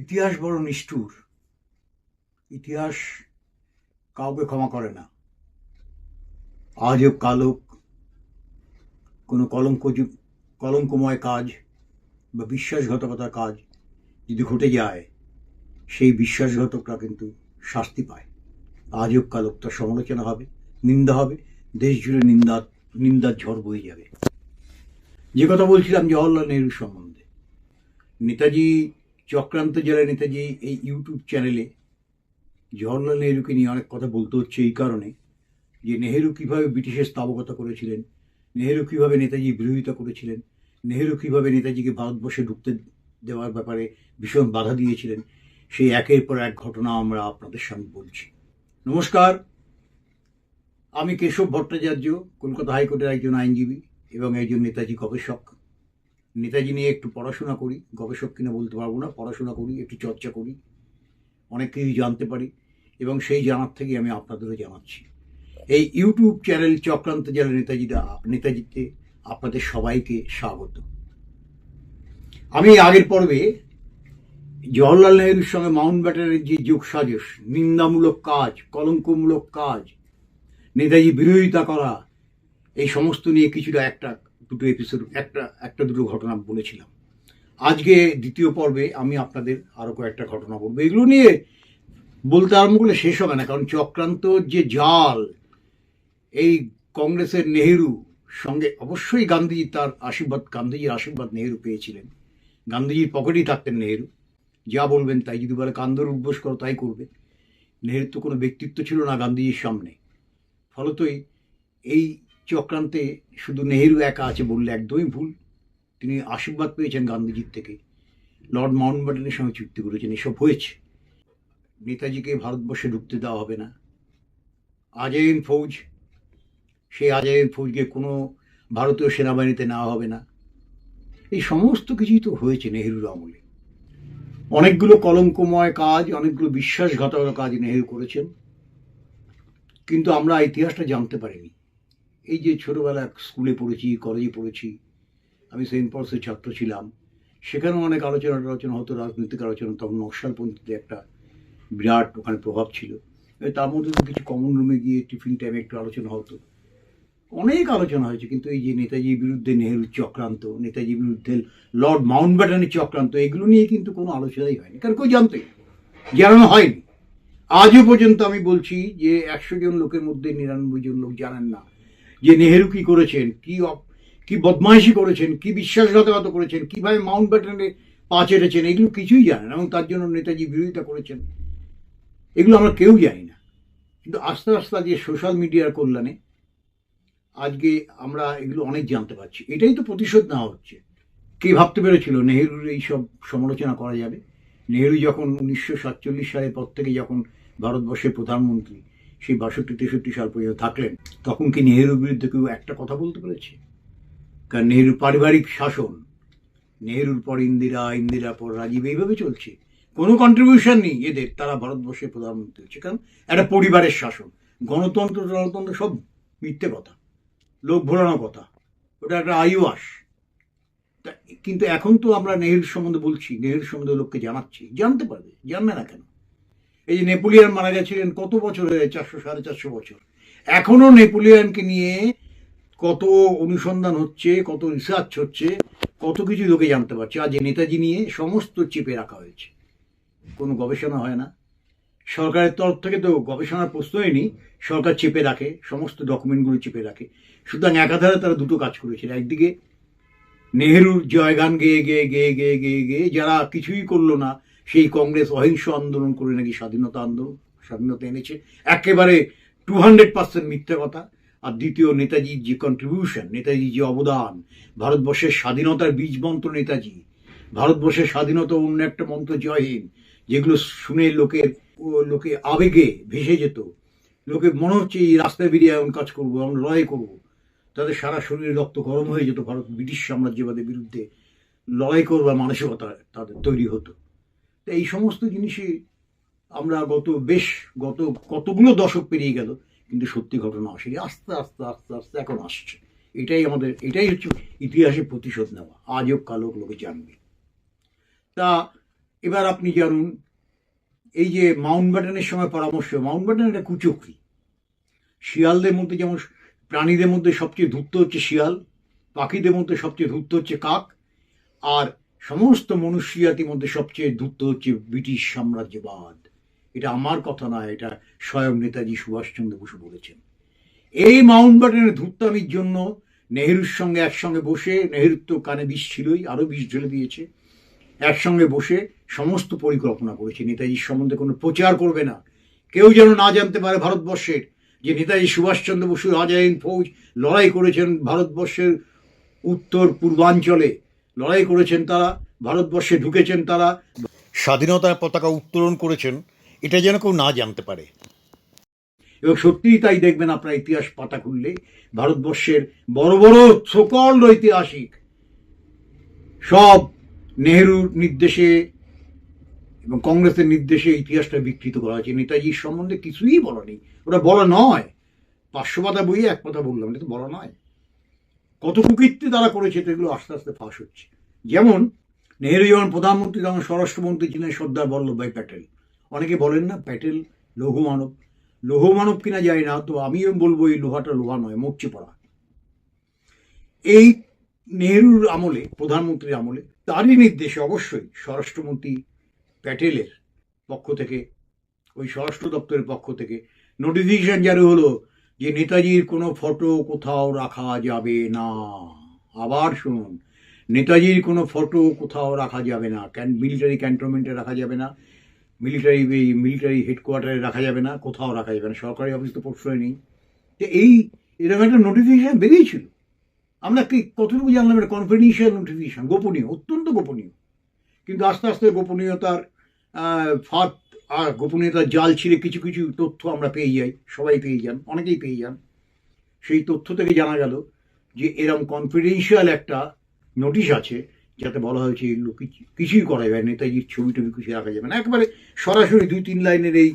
ইতিহাস বড় নিষ্ঠুর। ইতিহাস কাউকে ক্ষমা করে না। আজও কালক কোনো কলঙ্ক কলঙ্কময় কাজ বা বিশ্বাসঘাতকতার কাজ যদি ঘটে যায়, সেই বিশ্বাসঘাতকরা কিন্তু শাস্তি পায়। আজব কালক, তার সমালোচনা হবে, নিন্দা হবে দেশ জুড়ে নিন্দা, নিন্দার ঝড় বয়ে যাবে। যে কথা বলছিলাম জওয়াহরলাল নেহরু সম্বন্ধে, নেতাজি চক্রান্ত জেলায় নেতাজি এই ইউটিউব চ্যানেলে জওয়াহরলাল নেহরুকে নিয়ে অনেক কথা বলতে হচ্ছে এই কারণে যে নেহেরু কীভাবে ব্রিটিশের স্থাবকতা করেছিলেন, নেহেরু কীভাবে নেতাজি বিরোধিতা করেছিলেন, নেহেরু কীভাবে নেতাজিকে ভারতবর্ষে ঢুকতে দেওয়ার ব্যাপারে ভীষণ বাধা দিয়েছিলেন, সেই একের পর এক ঘটনা আমরা আপনাদের সামনে বলছি। নমস্কার, আমি কেশব ভট্টাচার্য, কলকাতা হাইকোর্টের একজন আইনজীবী এবং একজন নেতাজি গবেষক। নেতাজি নিয়ে একটু পড়াশোনা করি, গবেষক কিনা বলতে পারব না, পড়াশোনা করি, একটু চর্চা করি, অনেক কিছু জানতে পারি এবং সেই জানার থেকে আমি আপনাদেরও জানাচ্ছি। এই ইউটিউব চ্যানেল চক্রান্ত জেলা নেতাজিতে নেতাজিতে আপনাদের সবাইকে স্বাগত। আমি আগের পর্বে জওয়াহরলাল নেহরুর সঙ্গে মাউন্ট ব্যাটারের যে যোগ সাজস, নিন্দামূলক কাজ, কলঙ্কমূলক কাজ, নেতাজি বিরোধিতা করা, এই সমস্ত নিয়ে কিছুটা একটা দুটো এপিসোড একটা একটা দুটো ঘটনা বলেছিলাম। আজকে দ্বিতীয় পর্বে আমি আপনাদের আরও কয়েকটা ঘটনা বলব। এগুলো নিয়ে বলতে আরম্ভ করলে শেষ হবে না, কারণ চক্রান্ত যে জাল, এই কংগ্রেসের নেহেরু সঙ্গে অবশ্যই গান্ধীজি তার আশীর্বাদ, গান্ধীজির আশীর্বাদ নেহেরু পেয়েছিলেন। গান্ধীজির পকেটেই থাকতেন নেহেরু। যা বলবেন তাই, যদি বলে কান্দর উদ্বোস করো, তাই করবে। নেহেরুর তো কোনো ব্যক্তিত্ব ছিল না গান্ধীজির সামনে। ফলতই এই চক্রান্তে শুধু নেহেরু একা আছে বললে একদমই ভুল। তিনি আশীর্বাদ পেয়েছেন গান্ধীজির থেকে। লর্ড মাউন্ট ব্যাটেনের সঙ্গে চুক্তি করেছেন, এসব হয়েছে। নেতাজিকে ভারতবর্ষে ঢুকতে দেওয়া হবে না। আজাইন ফৌজ সেই আজাইন ফৌজকে কোনো ভারতীয় সেনাবাহিনীতে নেওয়া হবে না। এই সমস্ত কিছুই তো হয়েছে নেহেরুর আমলে। অনেকগুলো কলঙ্কময় কাজ, অনেকগুলো বিশ্বাসঘাতক কাজ নেহেরু করেছেন। কিন্তু আমরা ইতিহাসটা জানতে পারিনি। এই যে ছোটবেলা স্কুলে পড়েছি কলেজে পড়েছি, আমি সেন্ট পলসের ছাত্র ছিলাম। সেখানেও অনেক আলোচনা আলোচনা হতো, রাজনৈতিক আলোচনা, তখন নকশালপন্থীতে একটা বিরাট ওখানে প্রভাব ছিল। তার মধ্যে তো কিছু কমন রুমে গিয়ে টিফিন টাইমে একটু আলোচনা হতো। অনেক আলোচনা হয়েছে, কিন্তু এই যে নেতাজির বিরুদ্ধে নেহেরুর চক্রান্ত, নেতাজির বিরুদ্ধে লর্ড মাউন্ট ব্যাটানের চক্রান্ত, এগুলো নিয়ে কিন্তু কোনো আলোচনাই হয়নি। কারণ কেউ জানতোই। জানানো হয়নি। আজও পর্যন্ত আমি বলছি যে একশো জন লোকের মধ্যে নিরানব্বই জন লোক জানেন না। যে নেহেরু কি করেছেন, কি কি বদমাইশি করেছেন, কি বিশ্বাসঘাতকতা করেছেন, কীভাবে মাউন্ট ব্যাটানে পা চেটেছেন, এগুলো কিছুই জানেন এবং তার জন্য নেতাজি বিরোধিতা করেছেন। এগুলো আমরা কেউ জানি না। কিন্তু আস্তে আস্তে আজকে সোশ্যাল মিডিয়ার কল্যাণে আজকে আমরা এগুলো অনেক জানতে পারছি। এটাই তো প্রতিশোধ নেওয়া হচ্ছে। কে ভাবতে পেরেছিল নেহেরুর এই সব সমালোচনা করা যাবে? নেহেরু যখন উনিশশো সাতচল্লিশ সালের পর থেকে যখন ভারতবর্ষের প্রধানমন্ত্রী সেই বাষট্টি, তেষট্টি সাল পর্যন্ত থাকলেন, তখন কি নেহেরুর বিরুদ্ধে কেউ একটা কথা বলতে পেরেছে? কারণ নেহেরুর পারিবারিক শাসন, নেহেরুর পর ইন্দিরা ইন্দিরা পর রাজীব, এইভাবে চলছে। কোনো কন্ট্রিবিউশন নেই এদের, তারা ভারতবর্ষে প্রধানমন্ত্রী হচ্ছে। কারণ একটা পরিবারের শাসন, গণতন্ত্র গণতন্ত্র সব মিথ্যে কথা, লোক ভোলানো কথা, ওটা একটা আয়ুয়াস কিন্তু এখন তো আমরা নেহেরুর সম্বন্ধে বলছি, নেহেরুর সম্বন্ধে লোককে জানাচ্ছি, জানতে পারবে, জানবে না কেন? এই যে নেপোলিয়ান মারা গেছিলেন কত বছর হয়ে চারশো, সাড়ে চারশো বছর। এখনও নেপোলিয়ানকে নিয়ে কত অনুসন্ধান হচ্ছে, কত রিসার্চ হচ্ছে, কত কিছু লোকে জানতে পারছে। আজ নেতাজি নিয়ে সমস্ত চেপে রাখা হয়েছে। কোনো গবেষণা হয় না। সরকারের তরফ থেকে তো গবেষণার প্রশ্নই নেই। সরকার চেপে রাখে, সমস্ত ডকুমেন্টগুলো চেপে রাখে। সুতরাং একাধারে তারা দুটো কাজ করেছিল একদিকে নেহেরুর জয়গান গেয়ে গেয়ে গেয়ে গেয়ে গেয়ে গেয়ে, যারা কিছুই করল না সেই কংগ্রেস অহিংস আন্দোলন করে নাকি স্বাধীনতা আন্দোলন, স্বাধীনতা এনেছে। একেবারে টু হান্ড্রেড পার্সেন্ট মিথ্যে কথা। আর দ্বিতীয় নেতাজির যে কন্ট্রিবিউশন নেতাজির যে অবদান, ভারতবর্ষের স্বাধীনতার বীজ মন্ত্র নেতাজি, ভারতবর্ষের স্বাধীনতা অন্য একটা মন্ত্র জয়হীন, যেগুলো শুনে লোকের লোকে আবেগে ভেসে যেত। লোকে মনে হচ্ছে এই রাস্তায় বেরিয়ে এমন কাজ করব, এমন লড়াই করব। তাদের সারা শরীরে রক্ত গরম হয়ে যেত, ভারত ব্রিটিশ সাম্রাজ্যবাদের বিরুদ্ধে লড়াই করবার মানসিকতা তাদের তৈরি হতো। তো এই সমস্ত জিনিসই আমরা গত বেশ গত কতগুলো দশক পেরিয়ে গেল, কিন্তু সত্যি ঘটনা আসেনি। আস্তে আস্তে আস্তে আস্তে এখন আসছে। এটাই আমাদের, এটাই হচ্ছে ইতিহাসে প্রতিশোধ নেওয়া। আজও কালো লোকে জানবে। তা এবার আপনি জানুন, এই যে মাউন্ট ব্যাটেনের সময় পরামর্শ, মাউন্ট ব্যাটেন একটা কুচক্রি শিয়ালদের মধ্যে যেমন প্রাণীদের মধ্যে সবচেয়ে ধূর্ত হচ্ছে শিয়াল, পাখিদের মধ্যে সবচেয়ে ধূর্ত হচ্ছে কাক, আর সমস্ত মনুষ্যজাতির মধ্যে সবচেয়ে দ্রুত হচ্ছে ব্রিটিশ সাম্রাজ্যবাদ। এটা আমার কথা নয় এটা স্বয়ং নেতাজি সুভাষচন্দ্র বসু বলেছেন। এই মাউন্ট ব্যাটেনের ধূর্তামির জন্য নেহেরুর সঙ্গে একসঙ্গে বসে, নেহেরুর তো কানে বিষ ছিলই, আরও বিষ ঢেলে দিয়েছে, একসঙ্গে বসে সমস্ত পরিকল্পনা করেছে। নেতাজির সম্বন্ধে কোনো প্রচার করবে না। কেউ যেন না জানতে পারে ভারতবর্ষের যে নেতাজি সুভাষচন্দ্র বসু আজাইন ফৌজ লড়াই করেছেন ভারতবর্ষের উত্তর পূর্বাঞ্চলে লড়াই করেছেন তারা ভারতবর্ষে ঢুকেছেন তারা। স্বাধীনতার পতাকা উত্তোলন করেছেন এটা যেন কেউ না জানতে পারে। এবং সত্যিই তাই দেখবেন আপনার ইতিহাস পাতা খুললে ভারতবর্ষের বড় বড় সকল ঐতিহাসিক সব নেহেরুর নির্দেশে এবং কংগ্রেসের নির্দেশে ইতিহাসটা বিকৃত করা হয়েছে। নেতাজির সম্বন্ধে কিছুই বলা নেই। ওটা বলা নয়। পাঁচশো পাতা বইয়ে এক কথা বললাম এটা তো বলা নয়। কত কুকীর্তি তারা করেছে, তো এগুলো আস্তে আস্তে ফাঁস হচ্ছে। যেমন নেহেরু যখন প্রধানমন্ত্রী তখন স্বরাষ্ট্রমন্ত্রী ছিলেন সর্দার বল্লভভাই প্যাটেল। অনেকে বলেন না, প্যাটেল লৌহ মানব। লৌহ মানব কিনা যায় না, তো আমিও বলব এই লোহাটা লোহা নয়, মরচে পড়া। এই নেহরুর আমলে, প্রধানমন্ত্রীর আমলে, তারই নির্দেশে অবশ্যই স্বরাষ্ট্রমন্ত্রী প্যাটেলের পক্ষ থেকে, ওই স্বরাষ্ট্র দপ্তরের পক্ষ থেকে নোটিফিকেশন জারি হলো যে নেতাজির কোনো ফটো কোথাও রাখা যাবে না। আবার শুনুন, নেতাজির কোনো ফটো কোথাও রাখা যাবে না। ক্যান, মিলিটারি ক্যান্টনমেন্টে রাখা যাবে না। মিলিটারি মিলিটারি হেডকোয়ার্টারে রাখা যাবে না, কোথাও রাখা যাবে না। সরকারি অফিস তো প্রশ্রয় নেই। তো এই, এরকম একটা নোটিফিকেশান বেরিয়েছিল। আমরা কি কতটুকু জানলাম? এটা কনফিডেন্সিয়াল নোটিফিকেশান গোপনীয়, অত্যন্ত গোপনীয়। কিন্তু আস্তে আস্তে গোপনীয়তার ফাঁদ আর গোপনীয়তার জাল ছিঁড়ে কিছু কিছু তথ্য আমরা পেয়ে যাই সবাই পেয়ে যান অনেকেই পেয়ে যান। সেই তথ্য থেকে জানা গেল যে এরম কনফিডেন্সিয়াল একটা নোটিশ আছে যাতে বলা হয়েছে এগুলো কিছু কিছুই করা না, নেতাজির ছবি টবি কিছু রাখা যাবে না। একবারে সরাসরি দুই তিন লাইনের এই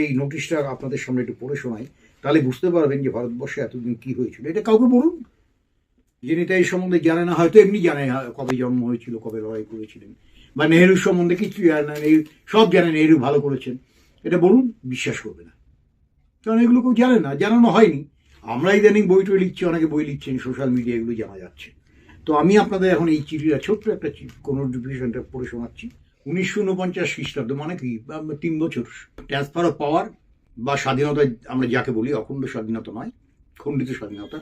এই নোটিশটা আপনাদের সামনে একটু পড়ে শোনাই। তাহলে বুঝতে পারবেন যে ভারতবর্ষে এতদিন কি হয়েছিল। এটা কাউকে বলুন? যে নেতাজি সম্বন্ধে জানে না হয়তো এমনি জানে কবে জন্ম হয়েছিল কবে লড়াই করেছিলেন। বা নেহেরুর সম্বন্ধে কিছু জানে না, নেহেরু সব জানে নেহেরু ভালো করেছেন। এটা বলুন, বিশ্বাস করবে না। কারণ এগুলো কেউ জানে না, জানানো হয়নি। আমরা ইদানিং বই টই লিখছি, অনেকে বই লিখছেন, সোশ্যাল মিডিয়া এগুলো জানা যাচ্ছে। তো আমি আপনাদের এখন এই চিঠিটা, ছোট্ট একটা কোনো ডিভিশনটা পড়ে শোনাচ্ছি। উনিশশো উনপঞ্চাশ খ্রিস্টাব্দ মানে কি তিন বছর। ট্রান্সফার অফ পাওয়ার বা স্বাধীনতা, আমরা যাকে বলি, অখণ্ড স্বাধীনতা নয়, খণ্ডিত স্বাধীনতা।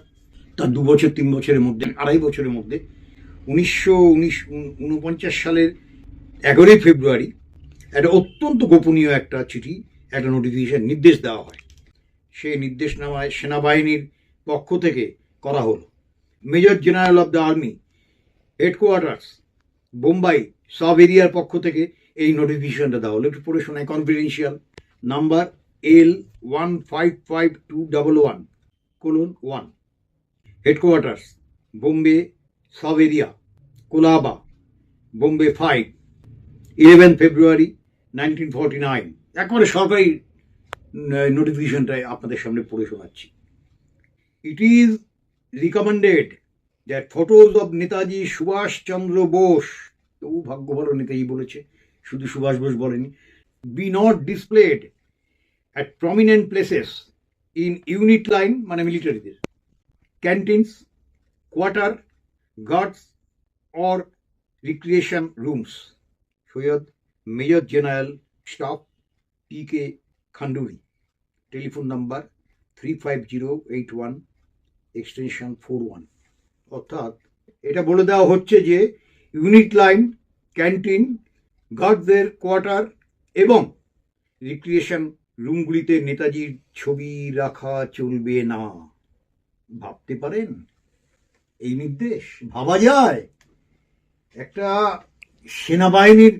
তার দু বছর, তিন বছরের মধ্যে, আড়াই বছরের মধ্যে, উনিশশো উনিশ উনপঞ্চাশ সালের এগারোই ফেব্রুয়ারি একটা অত্যন্ত গোপনীয় একটা চিঠি, একটা নোটিফিকেশন নির্দেশ দেওয়া হয়। সেই নির্দেশনামায় সেনাবাহিনীর পক্ষ থেকে করা হলো। Major general of the army, headquarters, Bombay sub এরিয়ার পক্ষ থেকে এই নোটিফিকেশনটা দেওয়া হলো। একটু পড়ে শোনায় confidential number L one five five two double one colon one headquarters, Bombay sub area, Colaba, Bombay five eleven February nineteen forty nine. একবারে সরকারি নোটিফিকেশনটাই আপনাদের সামনে পড়ে শোনাচ্ছি। It is recommended that photos of Netaji Subhas Chandra Bose তবু ভাগ্য ভালো নেতাজি বলেছে, শুধু সুভাষ বোস বলেনি be not displayed at prominent places in unit line মানে মিলিটারিদের canteens quarter guards or recreation rooms Syed major general staff T K Khanduri telephone number three five zero eight one, extension four one. অর্থাৎ এটা বলে দেওয়া হচ্ছে যে unit line, canteen, গার্ডদের quarter এবং recreation রুমগুলিতে নেতাজির ছবি রাখা চলবে না। ভাবতে পারেন? এই নির্দেশ? ভাবা যায়? একটা সেনাবাহিনীর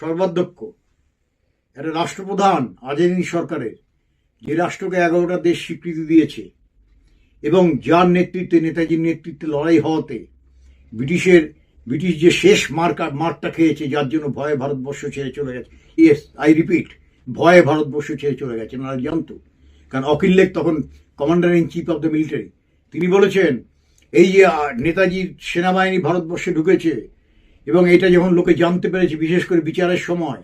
সর্বাধ্যক্ষ, একটা রাষ্ট্রপ্রধান আজাদিন সরকারের, যে রাষ্ট্রকে এগারোটা দেশ স্বীকৃতি দিয়েছে, এবং যার নেতৃত্বে, নেতাজির নেতৃত্বে লড়াই হওয়াতে ব্রিটিশের, ব্রিটিশ যে শেষ মার্কা মার্কটা খেয়েছে, যার জন্য ভয়ে ভারতবর্ষ ছেড়ে চলে গেছে। ইয়েস আই রিপিট ভয়ে ভারতবর্ষ ছেড়ে চলে গেছে। ওনারা জানতো, কারণ অকিল লেখ তখন commander in chief of the military. তিনি বলেছেন, এই যে নেতাজির সেনাবাহিনী ভারতবর্ষে ঢুকেছে এবং এটা যখন লোকে জানতে পেরেছে, বিশেষ করে বিচারের সময়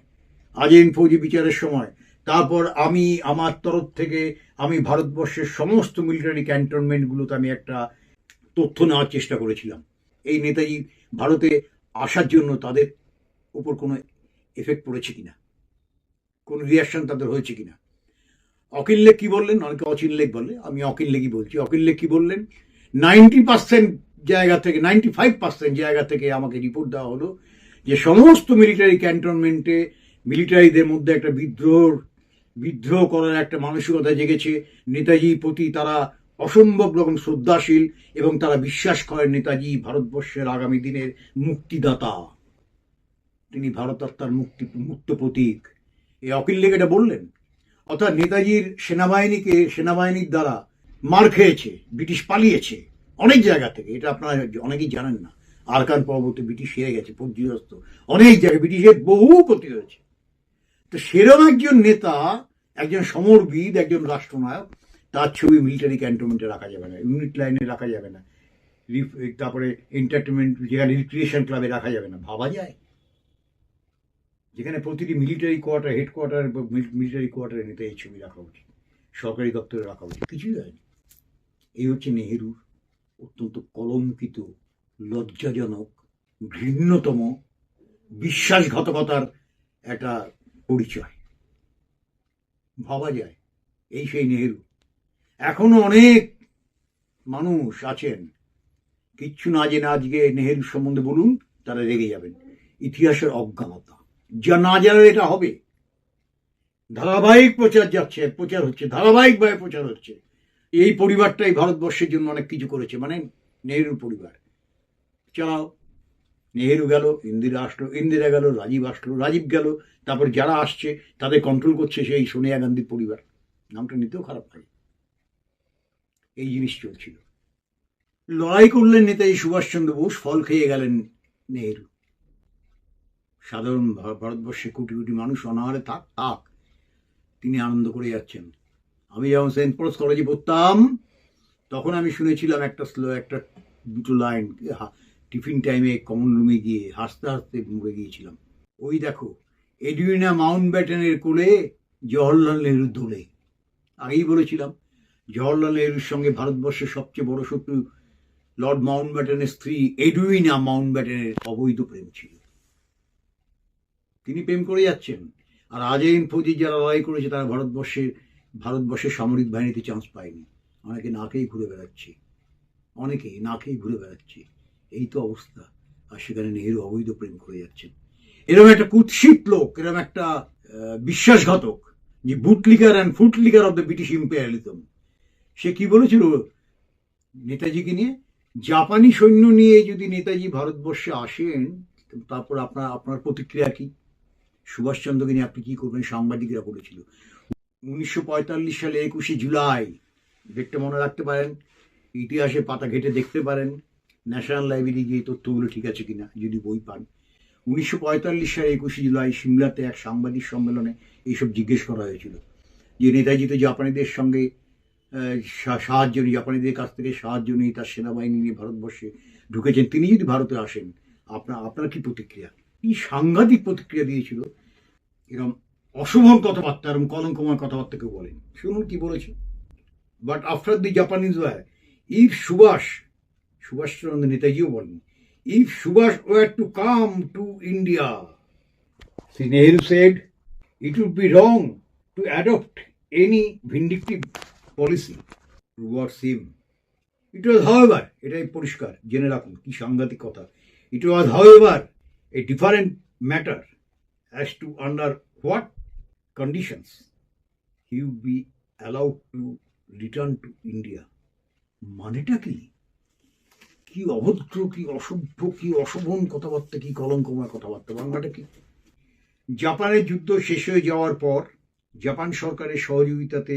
আজেন ফৌজি বিচারের সময়, তারপর আমি, আমার তরফ থেকে আমি ভারতবর্ষের সমস্ত মিলিটারি ক্যান্টনমেন্টগুলোতে আমি একটা তথ্য নেওয়ার চেষ্টা করেছিলাম। এই নেতাজি ভারতে আসার জন্য তাদের উপর কোনো এফেক্ট পড়েছে কিনা? কোনো রিয়াকশন তাদের হয়েছে কিনা? অকিল লেখ কী বললেন? অনেকে অচিন লেখ বলে। আমি অকিল লেখই বলছি। অকিল লেখ কী বললেন? নাইনটি পার্সেন্ট জায়গা থেকে নাইনটি ফাইভ পার্সেন্ট জায়গা থেকে আমাকে রিপোর্ট দেওয়া হলো যে সমস্ত মিলিটারি ক্যান্টনমেন্টে মিলিটারিদের মধ্যে একটা বিদ্রোহ বিদ্রোহ করার একটা মানসিকতা জেগেছে। নেতাজির প্রতি তারা অসম্ভব রকম শ্রদ্ধাশীল এবং তারা বিশ্বাস করেন নেতাজি ভারতবর্ষের আগামী দিনের মুক্তিদাতা। তিনি ভারতাত্মার মুক্তি, মুক্ত প্রতীক। এই অকিল লেখ এটা বললেন। অর্থাৎ নেতাজির সেনাবাহিনীকে, সেনাবাহিনীর দ্বারা মার খেয়েছে, ব্রিটিশ পালিয়েছে। অনেক জায়গা থেকে, এটা আপনারা অনেকেই জানেন না। আরকান পর্বতে ব্রিটিশ হেরে গেছে পর্যস্ত অনেক জায়গায় ব্রিটিশের বহু ক্ষতি হয়েছে তো সেরম একজন নেতা, একজন সমরবিদ একজন রাষ্ট্রনায়ক, তার ছবি মিলিটারি ক্যান্টনমেন্টে রাখা যাবে না, ইউনিট লাইনে রাখা যাবে না। তারপরে এন্টারটেনমেন্ট যেখানে রিক্রিয়েশন ক্লাবে রাখা যাবে না। ভাবা যায়? যেখানে প্রতিটি মিলিটারি কোয়ার্টার, হেডকোয়ার্টার মিলিটারি কোয়ার্টারে নেতা এই ছবি রাখা উচিত। সরকারি দপ্তরে রাখা উচিত। কিছুই হয়নি। এই হচ্ছে নেহেরুর অত্যন্ত কলঙ্কিত, লজ্জাজনক, ঘৃণ্যতম, বিশ্বাসঘাতকতার একটা পরিচয়। ভাবা যায়, এই সেই নেহেরু। এখনও অনেক মানুষ আছেন। কিচ্ছু না জেনে আজকে নেহেরু সম্বন্ধে বলুন, তারা রেগে যাবেন। ইতিহাসের অজ্ঞানতা। যা না জানার এটা হবে। ধারাবাহিক প্রচার যাচ্ছে, প্রচার হচ্ছে, ধারাবাহিকভাবে প্রচার হচ্ছে। এই পরিবারটাই ভারতবর্ষের জন্য অনেক কিছু করেছে মানে নেহেরুর পরিবার। চালাও নেহেরু গেল, ইন্দিরা আসলো, ইন্দিরা গেল, রাজীব আসলো, রাজীব গেল, তারপর যারা আসছে, তাদের কন্ট্রোল করছে সেই সোনিয়া গান্ধীর পরিবার। নামটা নিতেও খারাপ লাগে। এই জিনিস চলছিল। লড়াই করলেন নেতাজি সুভাষচন্দ্র বোস, ফল খেয়ে গেলেন নেহেরু। সাধারণ ভারতবর্ষে কোটি কোটি মানুষ অনাহারে থাক থাক, তিনি আনন্দ করে যাচ্ছেন। আমি যখন সেন্ট পলস কলেজে পড়তাম, তখন আমি শুনেছিলাম একটা স্লো, একটা দুটো লাইন টিফিন টাইমে কমন রুমে গিয়ে হাসতে হাসতে মরে গিয়েছিলাম। ওই দেখো, এডুইনা মাউন্ট ব্যাটেনের কোলে জওহরলাল নেহরু দোলে। আগেই বলেছিলাম, জওহরলাল নেহরুর সঙ্গে ভারতবর্ষের সবচেয়ে বড় শত্রু লর্ড মাউন্ট ব্যাটেনের স্ত্রী এডুইনা মাউন্ট ব্যাটেনের অবৈধ প্রেম ছিল। তিনি প্রেম করে যাচ্ছেন। আর আজইন ফৌজি যারা লড়াই করেছে, তারা ভারতবর্ষের ভারতবর্ষের সামরিক বাহিনীতে চান্স পায়নি অনেকে নাকেই ঘুরে বেড়াচ্ছে। অনেকে নাকেই ঘুরে বেড়াচ্ছে। এই তো অবস্থা। আর সেখানে নেহেরু অবৈধ প্রেম করে যাচ্ছেন। এরকম একটা কুৎসিত লোক, এরকম একটা বিশ্বাসঘাতক, যে bootlicker and footlicker of the British imperialism সে কি বলেছিল? নেতাজিকে নিয়ে? জাপানি সৈন্য নিয়ে যদি নেতাজি ভারতবর্ষে আসেন, তারপর আপনার আপনার প্রতিক্রিয়া কি? সুভাষচন্দ্রকে নিয়ে আপনি কি করবেন? সাংবাদিকরা বলেছিল। উনিশশো পঁয়তাল্লিশ সালে একুশে জুলাই দেখতে মনে রাখতে পারেন, ইতিহাসে পাতা ঘেটে দেখতে পারেন, ন্যাশনাল লাইব্রেরি গিয়ে তথ্যগুলো ঠিক আছে কিনা যদি বই পান। উনিশশো পঁয়তাল্লিশ সালে একুশে জুলাই সিমলাতে এক সাংবাদিক সম্মেলনে এইসব জিজ্ঞেস করা হয়েছিল। যে নেতাজি তো জাপানিদের সঙ্গে সাহায্য নিয়ে, জাপানিদের কাছ থেকে সাহায্য নিয়ে তার সেনাবাহিনী নিয়ে ভারতবর্ষে ঢুকেছেন। তিনি যদি ভারতে আসেন আপনার আপনার কি প্রতিক্রিয়া? কি সাংঘাতিক প্রতিক্রিয়া দিয়েছিল? এরকম অশোভন কথাবার্তা, এরকম কলঙ্কময় কথাবার্তা কেউ বলেন। শুনুন কি বলেছে। But after the Japanese war if Subhas Subhas Chandra নেতাজিও বলেন if Subhas were to come to India Shri Nehru said it would be wrong to adopt any vindictive policy towards him it was however এটাই পরিষ্কার, জেনে রাখুন কি সাংঘাতিক কথা। It was however a different matter as to under what conditions, he would be allowed to return to India. মানেটা কি? কি অভদ্র, কি অসভ্য, কি অশোভন কথাবার্তা, কি কলঙ্কময় কথাবার্তা, বাংলাটা কি? জাপানের যুদ্ধ শেষ হয়ে যাওয়ার পর জাপান সরকারের সহযোগিতাতে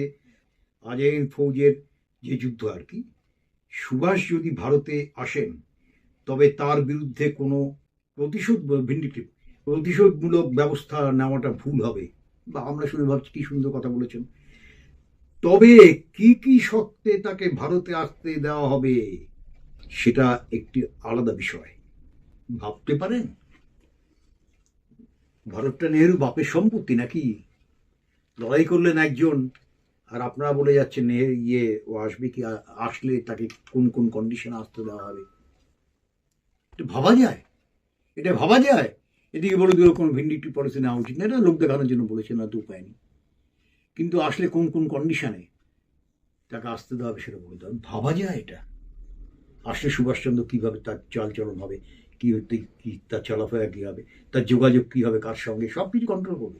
আজেন ফৌজের যে যুদ্ধ আর কি, সুভাষ যদি ভারতে আসেন, তবে তার বিরুদ্ধে কোনো প্রতিশোধ ভিন্ডিটিভ প্রতিশোধমূলক ব্যবস্থা নেওয়াটা ভুল হবে। বা আমরা শুনে ভাবছি কি সুন্দর কথা বলেছেন। তবে কি কি শর্তে তাকে ভারতে আসতে দেওয়া হবে, সেটা একটি আলাদা বিষয়। ভাবতে পারেন? ভারতটা নেহেরু বাপের সম্পত্তি নাকি? লড়াই করলেন একজন, আর আপনারা বলে যাচ্ছেন নেহেরু ইয়ে ও আসবে কি, আসলে তাকে কোন কোন কন্ডিশনে আসতে দেওয়া হবে। এটা ভাবা যায়? এটা ভাবা যায়? এদিকে বলে দিল কোনো ভিন্ডিটি পলিসি নেওয়া উচিত না। এটা লোক দেখানোর জন্য বলেছে না তো উপায় নেই। কিন্তু আসলে কোন কোন কন্ডিশনে তাকে আসতে দেওয়া হবে সেটা বলে দেওয়া। ভাবা যায় এটা। আসলে সুভাষচন্দ্র কীভাবে তার চালচলন হবে, কী হতে, কী তার চলাফেরা কী হবে, তার যোগাযোগ কী হবে, কার সঙ্গে সব কিছু কন্ট্রোল করবে।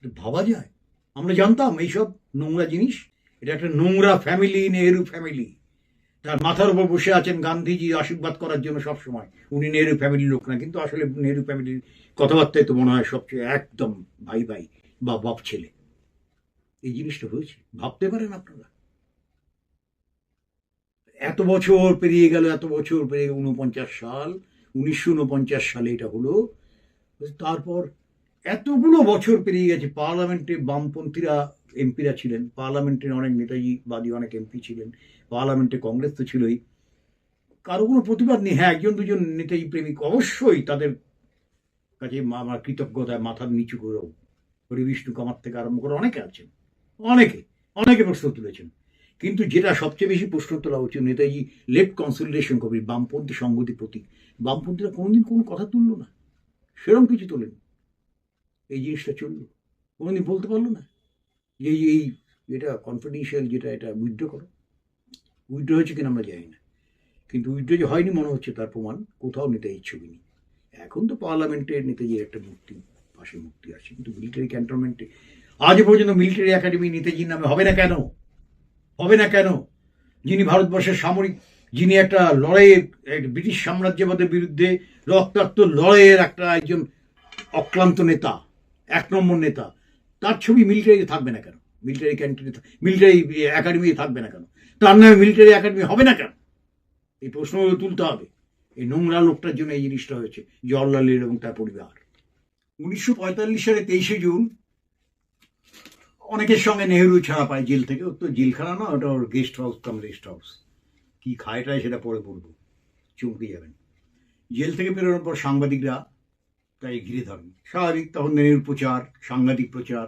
এটা ভাবা যায়। আমরা জানতাম এইসব নোংরা জিনিস। এটা একটা নোংরা ফ্যামিলি নেহেরু ফ্যামিলি তার মাথার উপর বসে আছেন গান্ধীজি আশীর্বাদ করার জন্য সব সময়। উনি নেহেরু ফ্যামিলির লোক না, কিন্তু আসলে নেহরু ফ্যামিলির কথাবার্তায় তো মনে হয় সবচেয়ে একদম ভাই ভাই বা বাপ ছেলে। এই জিনিসটা হয়েছে। ভাবতে পারেন আপনারা। এত বছর পেরিয়ে গেল, এত বছর পেরিয়ে উনপঞ্চাশ সাল, উনিশশো উনপঞ্চাশ সালে এটা হলো। তারপর এতগুলো বছর পেরিয়ে গেছে, পার্লামেন্টে বামপন্থীরা এমপিরা ছিলেন, পার্লামেন্টের অনেক নেতাজি বাদী, অনেক এমপি ছিলেন। পার্লামেন্টে কংগ্রেস তো ছিলই। কারও কোনো প্রতিবাদ নেই। হ্যাঁ একজন দুজন নেতাজি প্রেমিক, অবশ্যই তাদের কাছে আমার কৃতজ্ঞতায় মাথার নিচু করেও। বিষ্ণু কামার থেকে আরম্ভ করে অনেকে আছেন, অনেকে অনেকে প্রশ্ন তুলেছেন। কিন্তু যেটা সবচেয়ে বেশি প্রশ্ন তোলা উচিত, নেতাজি লেফট কনসলিডেশন কবি বামপন্থী সংগতি প্রতীক, বামপন্থীরা কোনোদিন কোনো কথা তুললো না। সেরকম কিছু তোলেন। এই জিনিসটা চলল। কোনোদিন বলতে পারল না যে এই এই, এটা কনফিডেন্সিয়াল যেটা এটা উইথড্র করো। উইথড্র হয়েছে কিনা আমরা জানি না। কিন্তু উইড্রো যে হয়নি মনে হচ্ছে তার প্রমাণ, কোথাও নেতাজির ছবি নেই এখন তো পার্লামেন্টের নেতাজির একটা মূর্তি, পাশে মূর্তি আছে। কিন্তু মিলিটারি ক্যান্টনমেন্টে আজ পর্যন্ত মিলিটারি একাডেমি নেতাজির নামে হবে না কেন? হবে না কেন? যিনি ভারতবর্ষের সামরিক, যিনি একটা লড়াইয়ের ব্রিটিশ সাম্রাজ্যবাদের বিরুদ্ধে রক্তাক্ত লড়াইয়ের একটা একজন অক্লান্ত নেতা, এক নম্বর নেতা, তার ছবি মিলিটারি থাকবে না কেন? মিলিটারি ক্যান্টিনে মিলিটারি একাডেমি থাকবে না কেন? তার নামে মিলিটারি একাডেমি হবে না কেন? এই প্রশ্নগুলো তুলতে হবে। এই নোংরা লোকটার জন্য এই জিনিসটা হয়েছে জওয়াহরলাল নেহরু এবং তার পরিবার। উনিশশো পঁয়তাল্লিশ সালে তেইশে জুন, অনেকের সঙ্গে নেহেরু ছাড়া পায় জেল থেকে। ওর তো জেলখানা না ওটা ওর guest house cum rest house কী খায় টায় সেটা পরে বলব। চমকে যাবেন। জেল থেকে বেরোনোর পর সাংবাদিকরা তাই ঘিরে ধরেন। স্বাভাবিক, তখন নেহেরুর প্রচার সাংঘাতিক প্রচার।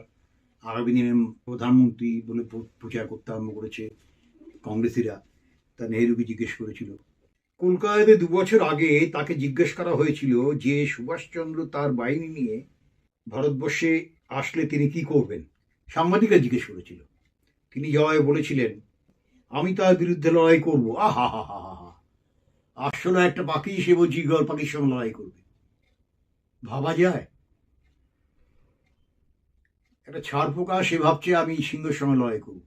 আগামী দিনে প্রধানমন্ত্রী বলে প্রচার করতে আরম্ভ করেছে। কংগ্রেসিরা তা নেহেরুকে জিজ্ঞেস করেছিল। কলকাতাতে দু বছর আগে তাকে জিজ্ঞেস করা হয়েছিল যে সুভাষচন্দ্র তার বাহিনী নিয়ে ভারতবর্ষে আসলে তিনি কি করবেন। সাংবাদিকরা জিজ্ঞেস করেছিল। তিনি জবাবে বলেছিলেন, আমি তার বিরুদ্ধে লড়াই করব। আহা, হা হা হা হা। আসলে একটা পাখি সে বলছি গল পাখির সঙ্গে লড়াই করবে। ভাবা যায়। একটা ছাড় পোকা সে ভাবছে, আমি সিংহের সঙ্গে লড়াই করব।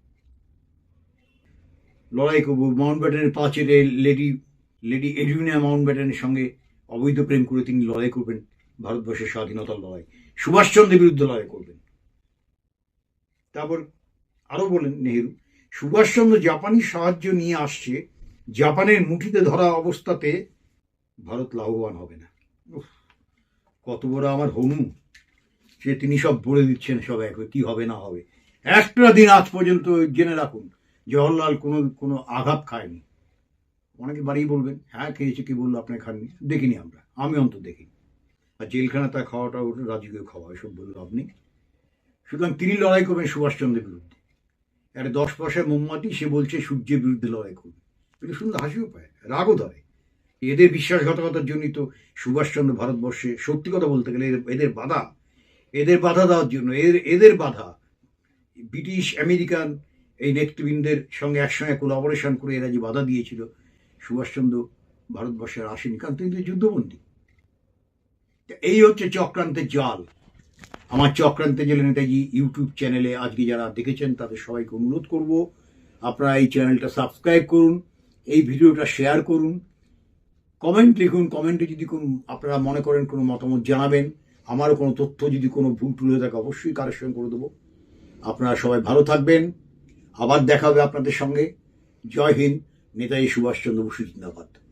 লড়াই করব, মাউন্ট ব্যাটেনের পাঁচেরে লেডি লেডি এডুইনা মাউন্ট ব্যাটেনের সঙ্গে অবৈধ প্রেম করে তিনি লড়াই করবেন, ভারতবর্ষের স্বাধীনতার লড়াই। সুভাষচন্দ্রের বিরুদ্ধে লড়াই করবেন। তারপর আরও বলেন নেহেরু, সুভাষচন্দ্র জাপানি সাহায্য নিয়ে আসছে, জাপানের মুঠিতে ধরা অবস্থাতে ভারত লাভবান হবে না। কত বড় আমার হনু সে তিনি সব বলে দিচ্ছেন সব এক কি হবে না হবে। একটা দিন আজ পর্যন্ত জেনে রাখুন জওহরলাল কোনো কোনো আঘাত খায়নি। অনেকে বাড়িয়ে বলবেন হ্যাঁ খেয়েছে কি বলল, আপনি খাননি? দেখিনি আমরা। আমি অন্তত দেখিনি। আর জেলখানা তার খাওয়াটা ওটা রাজকীয় খাওয়া, এসব বলল আপনি সুতরাং তিনি লড়াই করবেন সুভাষচন্দ্রের বিরুদ্ধে। একটা দশ পয়সার মোমবাতি, সে বলছে সূর্যের বিরুদ্ধে লড়াই করবে। এটা শুনলে হাসিও পায়, রাগও ধরে। এদের বিশ্বাসঘাতকতার জন্যই তো সুভাষচন্দ্র ভারতবর্ষে, সত্যি কথা বলতে গেলে এদের বাধা। এদের বাধা দেওয়ার জন্য এদের এদের বাধা ব্রিটিশ, আমেরিকান এই নেতৃবৃন্দের সঙ্গে একসঙ্গে কোলাবোরেশন করে এরা যে বাধা দিয়েছিল, সুভাষচন্দ্র ভারতবর্ষের আসেনি, কারণ তিনি যুদ্ধবন্দী। এই হচ্ছে চক্রান্তের জাল। আমার চক্রান্তে জেলে নেতাজি ইউটিউব চ্যানেলে আজকে যারা দেখেছেন, তাদের সবাইকে অনুরোধ করব, আপনারা এই চ্যানেলটা সাবস্ক্রাইব করুন, এই ভিডিওটা শেয়ার করুন কমেন্ট লিখুন কমেন্টে যদি কোনো, আপনারা মনে করেন কোনো মতামত জানাবেন, আমারও কোনো তথ্য যদি কোনো ভুল টুল হয়ে থাকে, অবশ্যই কারেকশন করে দেবো। আপনারা সবাই ভালো থাকবেন। আবার দেখা হবে আপনাদের সঙ্গে। জয় হিন্দ নেতাজি সুভাষচন্দ্র বসু জিন্দাবাদ।